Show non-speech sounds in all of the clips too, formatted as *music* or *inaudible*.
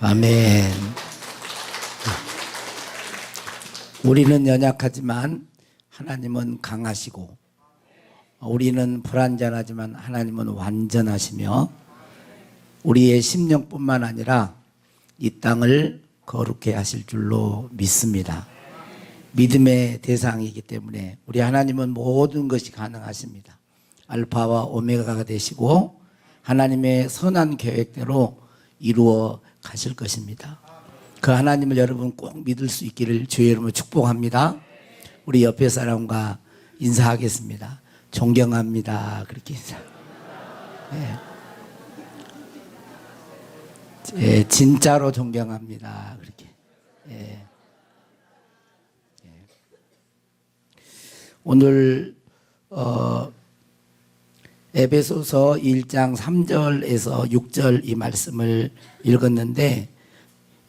아멘. 우리는 연약하지만 하나님은 강하시고 우리는 불완전하지만 하나님은 완전하시며 우리의 심령뿐만 아니라 이 땅을 거룩해 하실 줄로 믿습니다. 믿음의 대상이기 때문에 우리 하나님은 모든 것이 가능하십니다. 알파와 오메가가 되시고 하나님의 선한 계획대로 이루어 가실 것입니다. 그 하나님을 여러분 꼭 믿을 수 있기를 주의 이름으로 축복합니다. 우리 옆에 사람과 인사하겠습니다. 존경합니다. 그렇게 인사. 예. 예, 진짜로 존경합니다. 그렇게. 예. 예. 오늘 어, 에베소서 1장 3절에서 6절 이 말씀을 읽었는데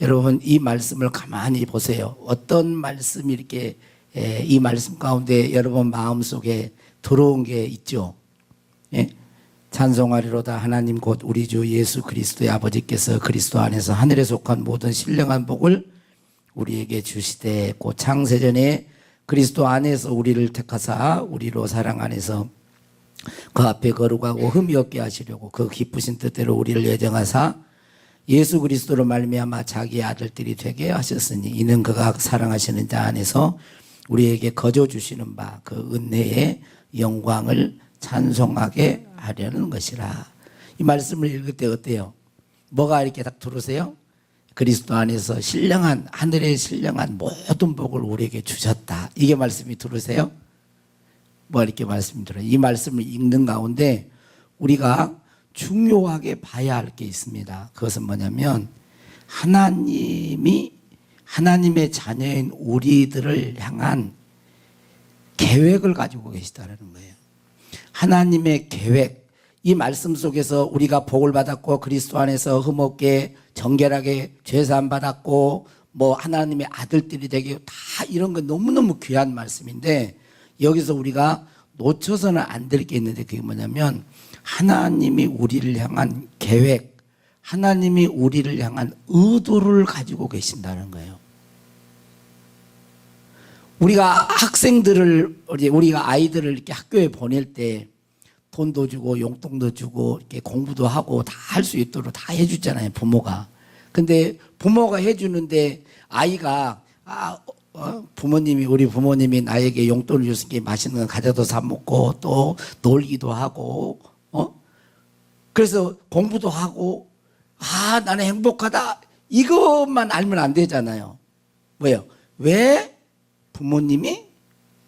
여러분 이 말씀을 가만히 보세요. 어떤 말씀이 이렇게 에, 이 말씀 가운데 여러분 마음속에 들어온 게 있죠. 예? 찬송하리로다 하나님 곧 우리 주 예수 그리스도의 아버지께서 그리스도 안에서 하늘에 속한 모든 신령한 복을 우리에게 주시되 곧 창세전에 그리스도 안에서 우리를 택하사 우리로 사랑 안에서 그 앞에 거룩하고 흠이 없게 하시려고 그 기쁘신 뜻대로 우리를 예정하사 예수 그리스도로 말미암아 자기 아들들이 되게 하셨으니 이는 그가 사랑하시는 자 안에서 우리에게 거저 주시는 바 그 은혜의 영광을 찬송하게 하려는 것이라. 이 말씀을 읽을 때 어때요? 뭐가 이렇게 딱 들으세요? 그리스도 안에서 신령한 하늘의 신령한 모든 복을 우리에게 주셨다. 이게 말씀이 들으세요? 뭐 이렇게 말씀 들어요. 이 말씀을 읽는 가운데 우리가 중요하게 봐야 할 게 있습니다. 그것은 뭐냐면 하나님이 하나님의 자녀인 우리들을 향한 계획을 가지고 계시다는 거예요. 하나님의 계획. 이 말씀 속에서 우리가 복을 받았고 그리스도 안에서 흠없게 정결하게 죄사함 받았고 뭐 하나님의 아들들이 되게 다 이런 건 너무너무 귀한 말씀인데 여기서 우리가 놓쳐서는 안 될 게 있는데 그게 뭐냐면 하나님이 우리를 향한 계획, 하나님이 우리를 향한 의도를 가지고 계신다는 거예요. 우리가 학생들을 우리가 아이들을 이렇게 학교에 보낼 때 돈도 주고 용돈도 주고 이렇게 공부도 하고 다 할 수 있도록 다 해주잖아요 부모가. 근데 부모가 해주는데 아이가 아 어? 부모님이 우리 부모님이 나에게 용돈을 줬으니 맛있는 거 가져다 사 먹고 또 놀기도 하고 어 그래서 공부도 하고 아 나는 행복하다 이것만 알면 안 되잖아요. 왜요? 왜 부모님이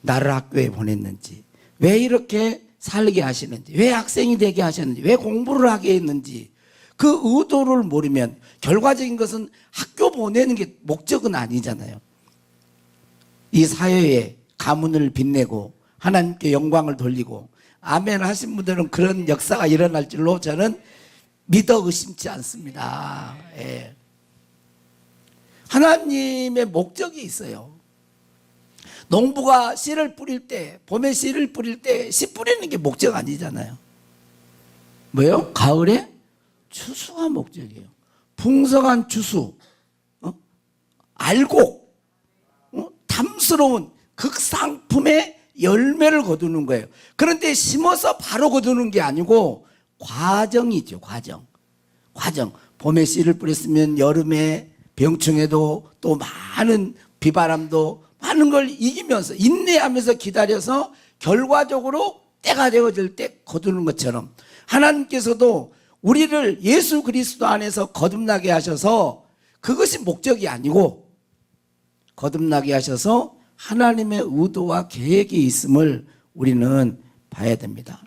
나를 학교에 보냈는지 왜 이렇게 살게 하시는지 왜 학생이 되게 하셨는지 왜 공부를 하게 했는지 그 의도를 모르면 결과적인 것은 학교 보내는 게 목적은 아니잖아요. 이 사회에 가문을 빛내고 하나님께 영광을 돌리고 아멘 하신 분들은 그런 역사가 일어날 줄로 저는 믿어 의심치 않습니다. 예. 하나님의 목적이 있어요. 농부가 씨를 뿌릴 때, 봄에 씨를 뿌릴 때 씨 뿌리는 게 목적 아니잖아요. 뭐요? 가을에 추수가 목적이에요. 풍성한 추수, 어? 알곡, 어? 탐스러운 극상품의 열매를 거두는 거예요. 그런데 심어서 바로 거두는 게 아니고 과정이죠, 과정. 과정. 봄에 씨를 뿌렸으면 여름에 병충해도 또 많은 비바람도 많은 걸 이기면서 인내하면서 기다려서 결과적으로 때가 되어질 때 거두는 것처럼 하나님께서도 우리를 예수 그리스도 안에서 거듭나게 하셔서 그것이 목적이 아니고 거듭나게 하셔서 하나님의 의도와 계획이 있음을 우리는 봐야 됩니다.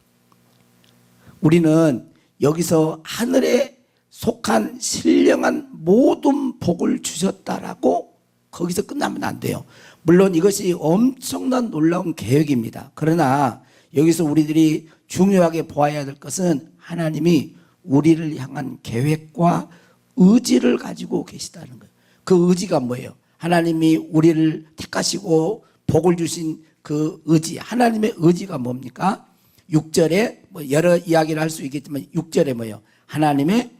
우리는 여기서 하늘에 속한 신령한 모든 복을 주셨다라고 거기서 끝나면 안 돼요. 물론 이것이 엄청난 놀라운 계획입니다. 그러나 여기서 우리들이 중요하게 보아야 될 것은 하나님이 우리를 향한 계획과 의지를 가지고 계시다는 거예요. 그 의지가 뭐예요? 하나님이 우리를 택하시고 복을 주신 그 의지, 하나님의 의지가 뭡니까? 6절에 뭐 여러 이야기를 할 수 있겠지만 6절에 뭐예요? 하나님의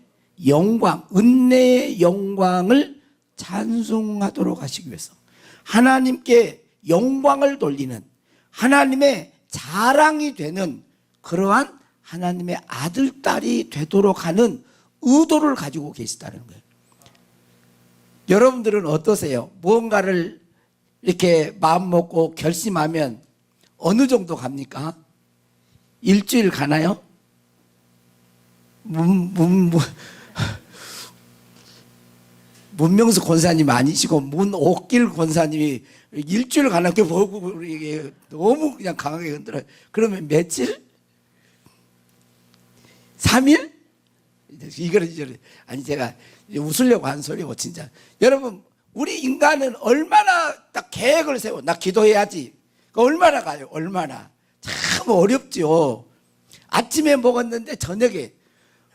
영광, 은혜의 영광을 찬송하도록 하시기 위해서 하나님께 영광을 돌리는 하나님의 자랑이 되는 그러한 하나님의 아들, 딸이 되도록 하는 의도를 가지고 계시다는 거예요. 여러분들은 어떠세요? 무언가를 이렇게 마음 먹고 결심하면 어느 정도 갑니까? 일주일 가나요? 문, 문, 문, *laughs* 문명수 권사님 아니시고 문옥길 권사님이 일주일 가나 게 보고 이게 너무 그냥 강하게 흔들어요. 그러면 며칠? 3일? 이거는 이제 아니 제가 웃으려고 한 소리고 진짜. 여러분 우리 인간은 얼마나 딱 계획을 세워. 나 기도해야지. 그 얼마나 가요? 얼마나? 참 어렵죠 아침에 먹었는데 저녁에.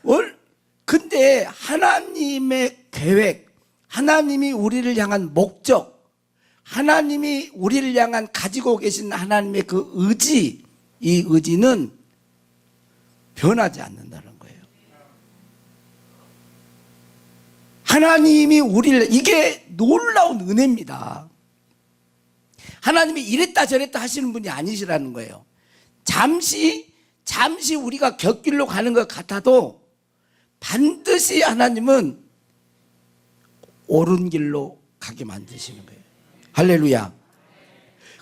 월 근데 하나님의 계획 하나님이 우리를 향한 목적 하나님이 우리를 향한 가지고 계신 하나님의 그 의지 이 의지는 변하지 않는다는 거예요. 하나님이 우리를 이게 놀라운 은혜입니다. 하나님이 이랬다 저랬다 하시는 분이 아니시라는 거예요. 잠시 잠시 우리가 곁길로 가는 것 같아도 반드시 하나님은 옳은 길로 가게 만드시는 거예요. 할렐루야.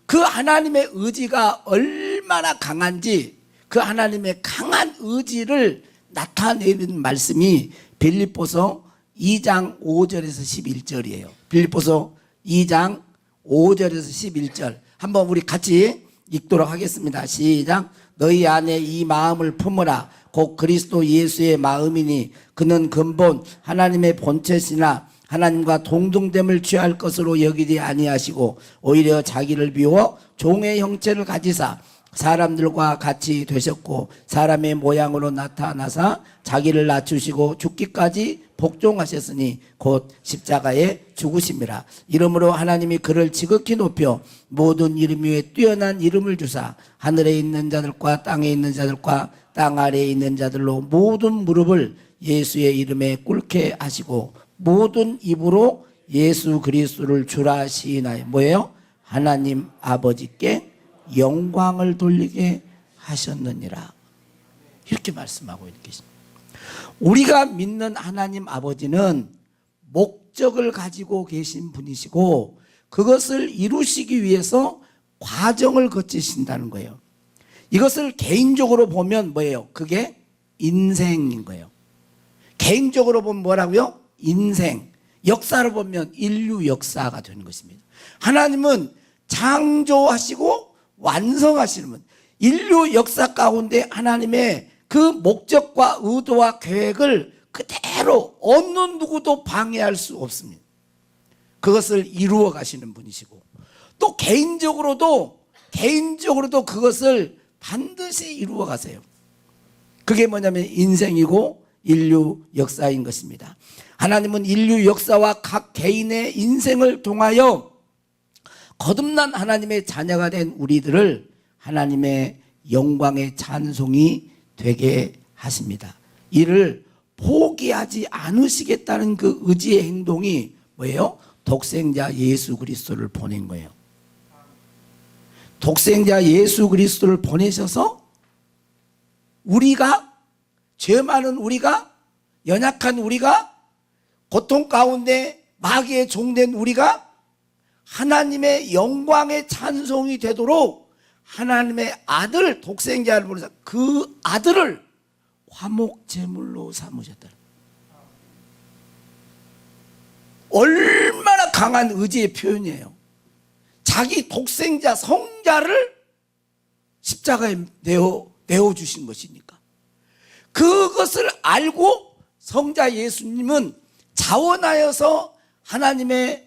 그 하나님의 의지가 얼마나 강한지 그 하나님의 강한 의지를 나타내는 말씀이 빌립보서 2장 5절에서 11절이에요. 빌립보서 2장 5절에서 11절. 한번 우리 같이 읽도록 하겠습니다. 시작. 너희 안에 이 마음을 품으라. 곧 그리스도 예수의 마음이니 그는 근본 하나님의 본체시나 하나님과 동등됨을 취할 것으로 여기지 아니하시고 오히려 자기를 비워 종의 형체를 가지사 사람들과 같이 되셨고 사람의 모양으로 나타나사 자기를 낮추시고 죽기까지 복종하셨으니 곧 십자가에 죽으심이라 이러므로 하나님이 그를 지극히 높여 모든 이름 위에 뛰어난 이름을 주사 하늘에 있는 자들과 땅에 있는 자들과 땅 아래에 있는 자들로 모든 무릎을 예수의 이름에 꿇게 하시고 모든 입으로 예수 그리스도를 주라 시인하여 뭐예요? 하나님 아버지께 영광을 돌리게 하셨느니라. 이렇게 말씀하고 있는 것입니다. 우리가 믿는 하나님 아버지는 목적을 가지고 계신 분이시고 그것을 이루시기 위해서 과정을 거치신다는 거예요. 이것을 개인적으로 보면 뭐예요? 그게 인생인 거예요. 개인적으로 보면 뭐라고요? 인생. 역사로 보면 인류 역사가 되는 것입니다. 하나님은 창조하시고 완성하시는 분. 인류 역사 가운데 하나님의 그 목적과 의도와 계획을 그대로 어느 누구도 방해할 수 없습니다. 그것을 이루어 가시는 분이시고 또 개인적으로도 개인적으로도 그것을 반드시 이루어 가세요. 그게 뭐냐면 인생이고 인류 역사인 것입니다. 하나님은 인류 역사와 각 개인의 인생을 통하여 거듭난 하나님의 자녀가 된 우리들을 하나님의 영광의 찬송이 되게 하십니다. 이를 포기하지 않으시겠다는 그 의지의 행동이 뭐예요? 독생자 예수 그리스도를 보낸 거예요. 독생자 예수 그리스도를 보내셔서 우리가 죄 많은 우리가 연약한 우리가 고통 가운데 마귀의 종된 우리가 하나님의 영광의 찬송이 되도록 하나님의 아들 독생자를 보내서 그 아들을 화목 제물로 삼으셨다. 얼마나 강한 의지의 표현이에요. 자기 독생자 성자를 십자가에 내어 내어 주신 것이니까. 그것을 알고 성자 예수님은 자원하여서 하나님의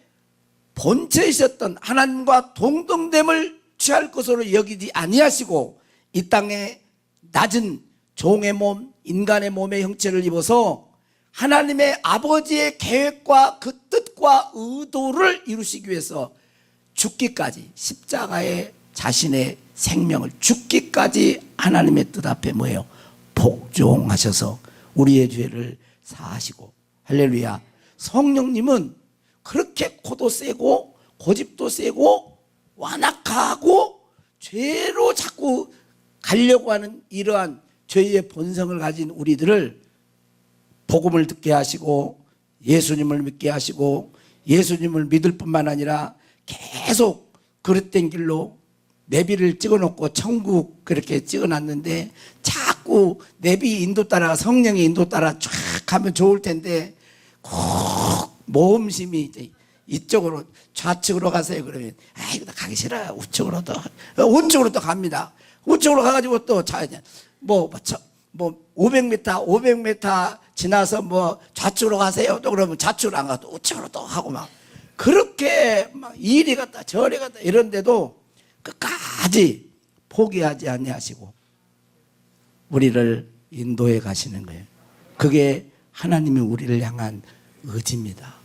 본체이셨던 하나님과 동등됨을 취할 것으로 여기지 아니하시고 이 땅에 낮은 종의 몸, 인간의 몸의 형체를 입어서 하나님의 아버지의 계획과 그 뜻과 의도를 이루시기 위해서 죽기까지 십자가에 자신의 생명을 죽기까지 하나님의 뜻 앞에 뭐예요? 복종하셔서 우리의 죄를 사하시고 할렐루야. 성령님은 그렇게 코도 세고 고집도 세고 완악하고 죄로 자꾸 가려고 하는 이러한 죄의 본성을 가진 우리들을 복음을 듣게 하시고 예수님을 믿게 하시고 예수님을 믿을 뿐만 아니라 계속 그릇된 길로 내비를 찍어놓고 천국 그렇게 찍어놨는데 자꾸 내비 인도 따라 성령의 인도 따라 쫙 가면 좋을 텐데 꼭 모험심이 이쪽으로 좌측으로 가세요. 그러면 아 이거 나 가기 싫어요. 우측으로 또 우측으로 또 갑니다. 우측으로 가가지고 또뭐뭐 500m 500m 지나서 뭐 좌측으로 가세요. 또 그러면 좌측으로 안 가도 우측으로 또 하고 막. 그렇게 막 이리 갔다 저리 갔다 이런데도 끝까지 포기하지 아니하시고 우리를 인도해 가시는 거예요. 그게 하나님이 우리를 향한 의지입니다.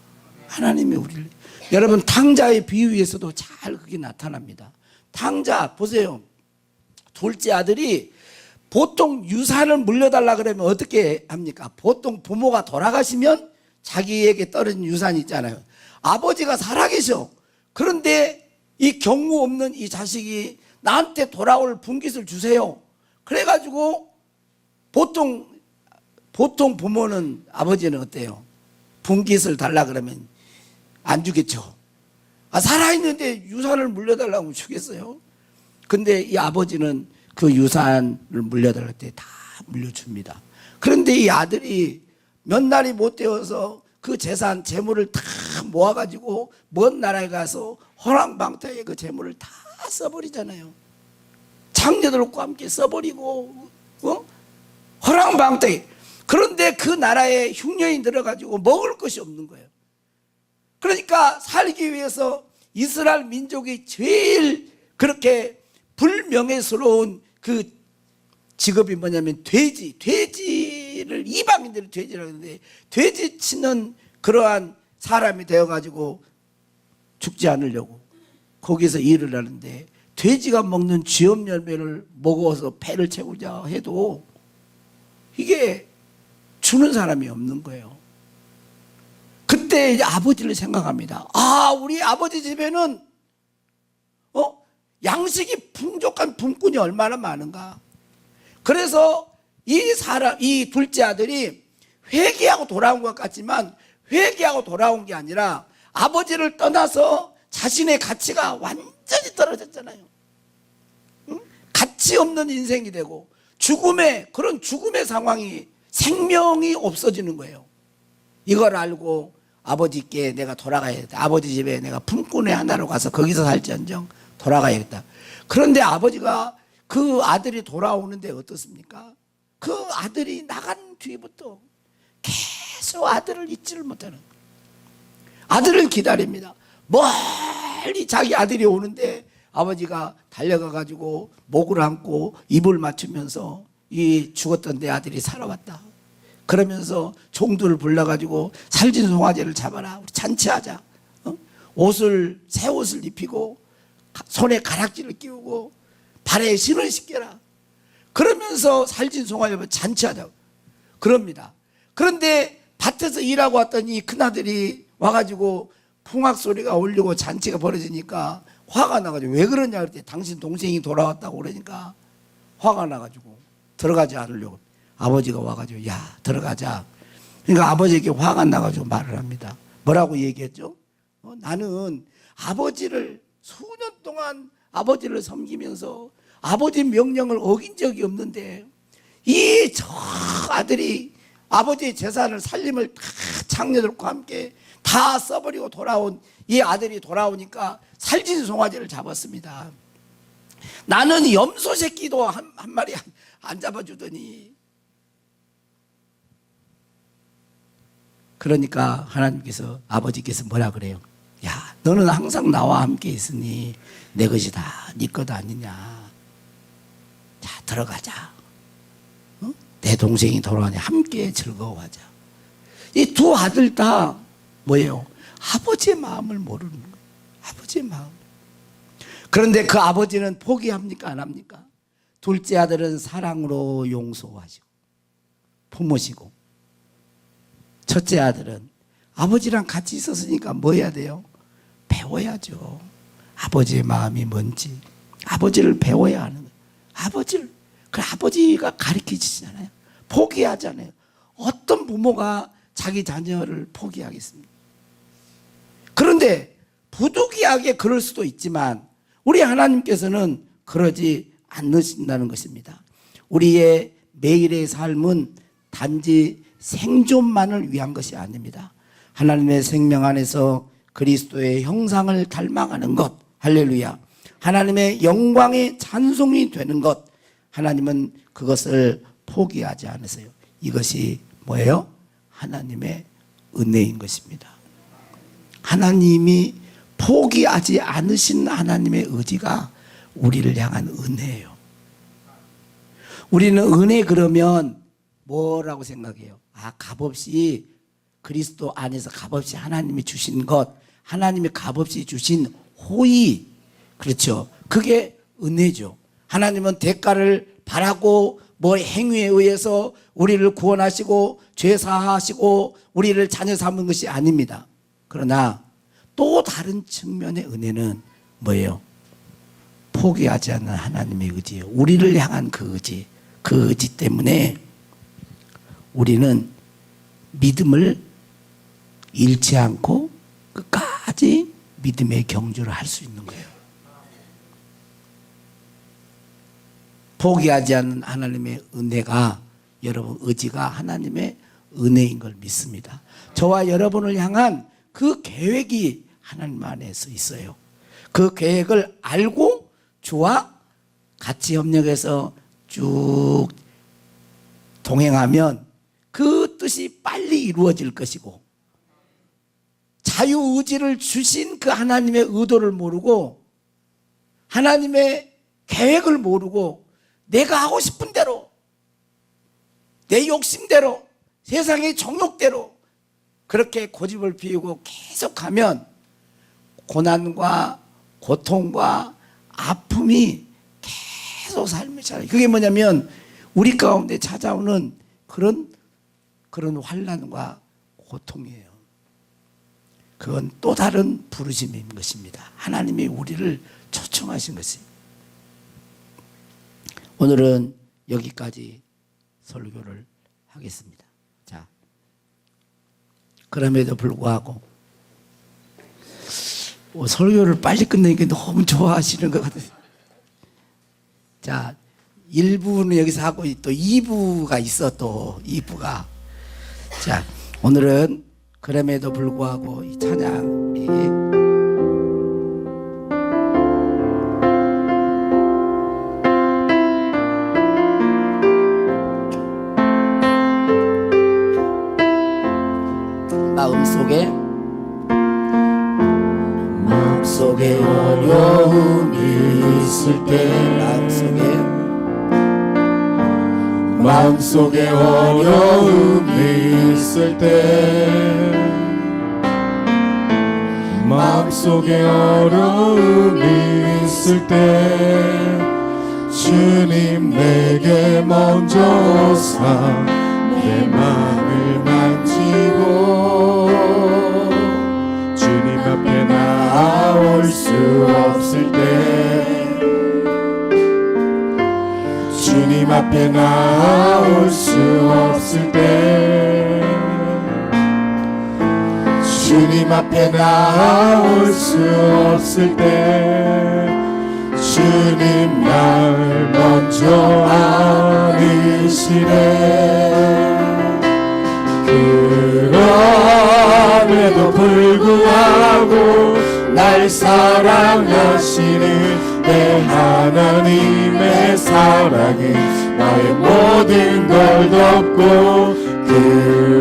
하나님이 우리를 여러분 탕자의 비유에서도 잘 그게 나타납니다. 탕자 보세요. 둘째 아들이 보통 유산을 물려달라 그러면 어떻게 합니까? 보통 부모가 돌아가시면 자기에게 떨어진 유산이 있잖아요. 아버지가 살아계셔. 그런데 이 경무 없는 이 자식이 나한테 돌아올 분깃을 주세요. 그래가지고 보통 보통 부모는 아버지는 어때요? 분깃을 달라 그러면 안 주겠죠. 아, 살아있는데 유산을 물려달라고 주겠어요? 근데 이 아버지는 그 유산을 물려달랄 때 다 물려줍니다. 그런데 이 아들이 몇 날이 못 되어서 그 재산, 재물을 다 모아가지고 먼 나라에 가서 허랑방탕에 그 재물을 다 써버리잖아요. 장녀들과 함께 써버리고, 어? 허랑방탕에. 그런데 그 나라에 흉년이 들어가지고 먹을 것이 없는 거예요. 그러니까 살기 위해서 이스라엘 민족이 제일 그렇게 불명예스러운 그 직업이 뭐냐면 돼지, 돼지를 이방인들이 돼지라고 하는데 돼지 치는 그러한 사람이 되어가지고 죽지 않으려고 거기서 일을 하는데 돼지가 먹는 쥐염 열매를 먹어서 배를 채우자 해도 이게 주는 사람이 없는 거예요. 그때 이제 아버지를 생각합니다. 아, 우리 아버지 집에는 어? 양식이 풍족한 품꾼이 얼마나 많은가. 그래서 이 사람, 이 둘째 아들이 회개하고 돌아온 것 같지만 회개하고 돌아온 게 아니라 아버지를 떠나서 자신의 가치가 완전히 떨어졌잖아요. 응? 가치 없는 인생이 되고 죽음의 그런 죽음의 상황이 생명이 없어지는 거예요. 이걸 알고 아버지께 내가 돌아가야겠다. 아버지 집에 내가 품꾼의 하나로 가서 거기서 살지언정 돌아가야겠다. 그런데 아버지가 그 아들이 돌아오는데 어떻습니까? 그 아들이 나간 뒤부터 계속 아들을 잊지를 못하는. 아들을 기다립니다. 멀리 자기 아들이 오는데 아버지가 달려가 가지고 목을 안고 입을 맞추면서 이 죽었던 내 아들이 살아왔다. 그러면서 종들을 불러가지고 살진 송아지를 잡아라. 우리 잔치하자. 어? 옷을 새 옷을 입히고 가- 손에 가락지를 끼우고 발에 신을 신겨라. 그러면서 살진 송아지를 잔치하자. 그럽니다. 그런데 밭에서 일하고 왔던 이 큰아들이 와가지고 풍악 소리가 울리고 잔치가 벌어지니까 화가 나가지고 왜 그러냐 그랬더니 당신 동생이 돌아왔다고 그러니까 화가 나가지고 들어가지 않으려고 아버지가 와가지고 야 들어가자. 그러니까 아버지에게 화가 나가지고 말을 합니다. 뭐라고 얘기했죠? 어, 나는 아버지를 수년 동안 아버지를 섬기면서 아버지 명령을 어긴 적이 없는데 이 저 아들이 아버지의 재산을 살림을 다 장녀들과 함께 다 써버리고 돌아온 이 아들이 돌아오니까 살진 송아지를 잡았습니다. 나는 염소 새끼도 한, 한 마리 안, 안 잡아주더니 그러니까 하나님께서 아버지께서 뭐라 그래요? 야, 너는 항상 나와 함께 있으니 내 것이 다 네 것 아니냐. 자, 들어가자. 어? 내 동생이 돌아오니 함께 즐거워하자. 이 두 아들 다 뭐예요? 아버지의 마음을 모르는 거예요. 아버지의 마음. 그런데 그 아버지는 포기합니까? 안 합니까? 둘째 아들은 사랑으로 용서하시고 품으시고 첫째 아들은 아버지랑 같이 있었으니까 뭐 해야 돼요? 배워야죠. 아버지의 마음이 뭔지 아버지를 배워야 하는 거예요. 아버지를 그 아버지가 가르쳐 주시잖아요. 포기하잖아요. 어떤 부모가 자기 자녀를 포기하겠습니까? 그런데 부득이하게 그럴 수도 있지만 우리 하나님께서는 그러지 않으신다는 것입니다. 우리의 매일의 삶은 단지 생존만을 위한 것이 아닙니다. 하나님의 생명 안에서 그리스도의 형상을 닮아가는 것, 할렐루야. 하나님의 영광의 찬송이 되는 것, 하나님은 그것을 포기하지 않으세요. 이것이 뭐예요? 하나님의 은혜인 것입니다. 하나님이 포기하지 않으신 하나님의 의지가 우리를 향한 은혜예요. 우리는 은혜 그러면 뭐라고 생각해요? 아, 값없이 그리스도 안에서 값없이 하나님이 주신 것, 하나님이 값없이 주신 호의. 그렇죠. 그게 은혜죠. 하나님은 대가를 바라고 뭐 행위에 의해서 우리를 구원하시고 죄 사하시고 우리를 자녀 삼은 것이 아닙니다. 그러나 또 다른 측면의 은혜는 뭐예요? 포기하지 않는 하나님의 의지예요. 우리를 향한 그 의지. 그 의지 때문에 우리는 믿음을 잃지 않고 끝까지 믿음의 경주를 할 수 있는 거예요. 포기하지 않는 하나님의 은혜가 여러분 의지가 하나님의 은혜인 걸 믿습니다. 저와 여러분을 향한 그 계획이 하나님 안에서 있어요. 그 계획을 알고 주와 같이 협력해서 쭉 동행하면 그 뜻이 빨리 이루어질 것이고 자유의지를 주신 그 하나님의 의도를 모르고 하나님의 계획을 모르고 내가 하고 싶은 대로 내 욕심대로 세상의 정욕대로 그렇게 고집을 피우고 계속하면 고난과 고통과 아픔이 계속 삶을 살아요. 그게 뭐냐면 우리 가운데 찾아오는 그런 그런 환란과 고통이에요. 그건 또 다른 부르심인 것입니다. 하나님이 우리를 초청하신 것이. 오늘은 여기까지 설교를 하겠습니다. 자, 그럼에도 불구하고 어, 설교를 빨리 끝내니까 너무 좋아하시는 것 같아요. 자, 1부는 여기서 하고 또 2부가 있어 또 2부가. 자, 오늘은 그럼에도 불구하고 이 찬양 이 마음속에 마음속에 어려움이 있을 때 마음속에 어려움이 있을 때 마음속에 어려움이 있을 때 주님 내게 먼저 오사 내 마음을 만지고 주님 앞에 나올 수 없을 때 주님 앞에 나올 수 없을 때. 주님 앞에 나올 수 없을 때. 주님 날 먼저 아니시네. 그럼에도 불구하고 날 사랑하시는 내 하나님의 사랑이 나의 모든 걸 덮고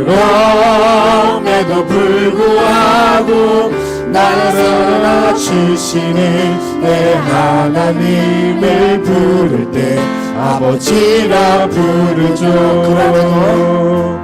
그럼에도 불구하고 나를 안아주시는 내 하나님을 부를 때 아버지라 부르죠. 그럼에도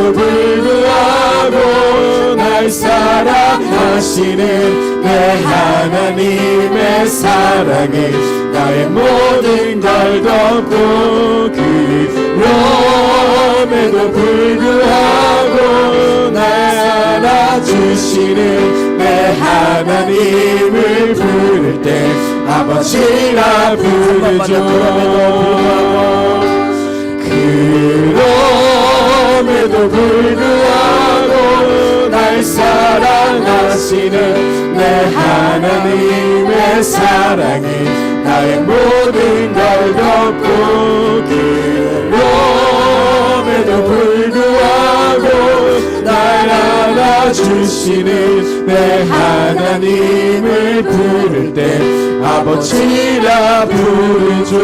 그럼에도 불구하고 날 사랑하시는 내 하나님의 사랑이 나의 모든 걸 덮고 그럼에도 불구하고 날 알아주시는 내 하나님을 부를 때 아버지라 부르죠. 그럼에도 불구하고 날 사랑하시는 내 하나님의 사랑이 나의 모든 걸 덮고 그럼에도 불구하고 날 알아주시는 내 하나님을 부를 때 아버지라 부르죠.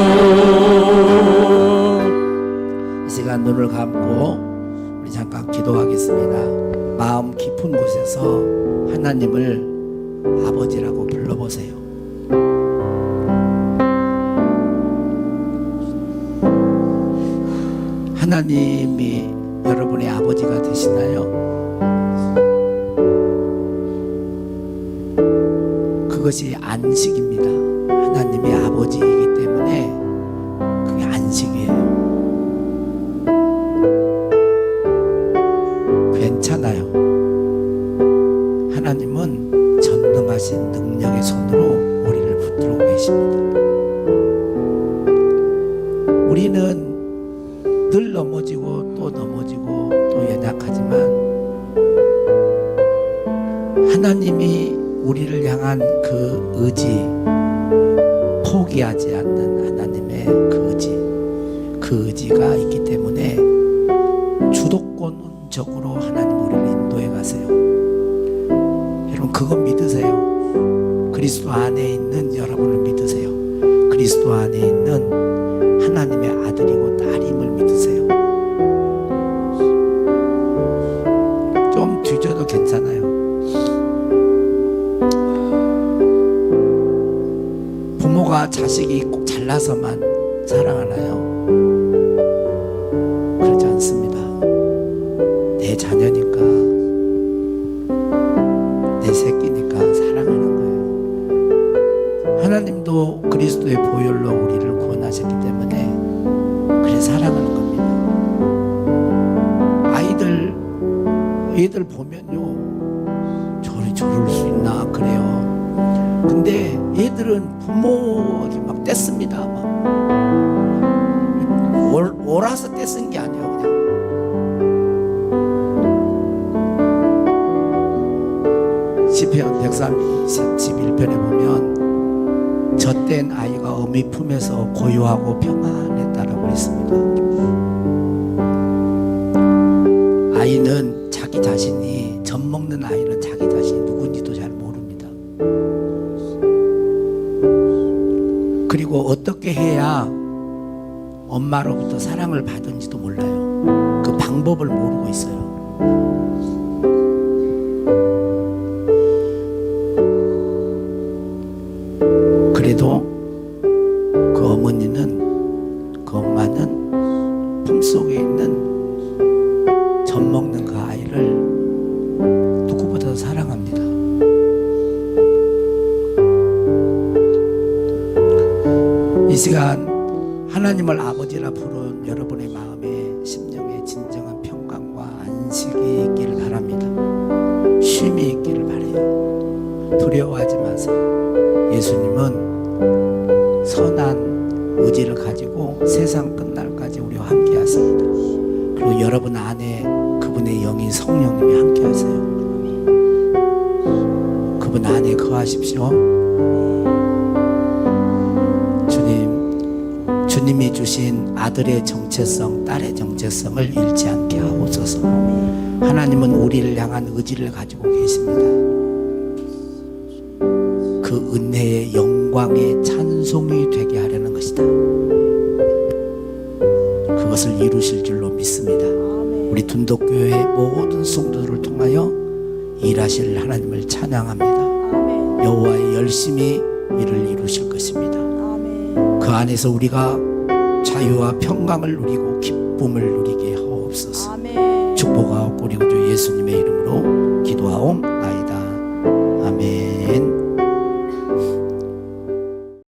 이 시간 눈을 감고 기도하겠습니다. 마음 깊은 곳에서 하나님을 아버지라고 불러보세요. 하나님이 여러분의 아버지가 되시나요? 그것이 안식입니다. 하나님의 아버지이기 때문에 계십니다. 우리는 늘 넘어지고 또 넘어지고 또 연약하지만 하나님이 우리를 향한 그 의지 포기하지 않는 하나님의 그 의지 그 의지가 있기 때문에 주도권적으로 하나님 우리를 인도해 가세요. 여러분 그건 믿으세요. 그리스도 안에 있는 여러분을 믿으세요. 그리스도 안에 있는 하나님의 아들이고 딸임을 믿으세요. 좀 뒤져도 괜찮아요. 부모가 자식이 꼭 잘나서만 사랑하나요? 그렇지 않습니다. 내 자녀니까, 사랑하는 겁니다. 아이들, 애들 보면요, 저리 저럴 수 있나 그래요. 근데 애들은 부모를 막 뗐습니다. 막. 올, 오라서 떼쓴 게 아니에요. 시편 131편에 보면 젖된 아이가 어미 품에서 고요하고 평안 했습니다. 아이는 자기 자신이 젖 먹는 아이는 자기 자신이 누군지도 잘 모릅니다. 그리고 어떻게 해야 엄마로부터 사랑을 받은지도 몰라요. 그 방법을 모르고 있어요. 그래도 안에 거하십시오. 주님, 주님이 주신 아들의 정체성, 딸의 정체성을 잃지 않게 하옵소서. 하나님은 우리를 향한 의지를 가지고 계십니다. 그 은혜의 영광의 찬송이 되게 하려는 것이다. 그 그것을 이루실 줄로 믿습니다. 우리 둔덕교회 모든 성도들을 통하여 일하실 하나님을 찬양합니다. 열심히 일을 이루실 것입니다. 그 안에서 우리가 자유와 평강을 누리고 기쁨을 누리게 하옵소서. 아멘. 축복하옵고 우리 구주 예수님의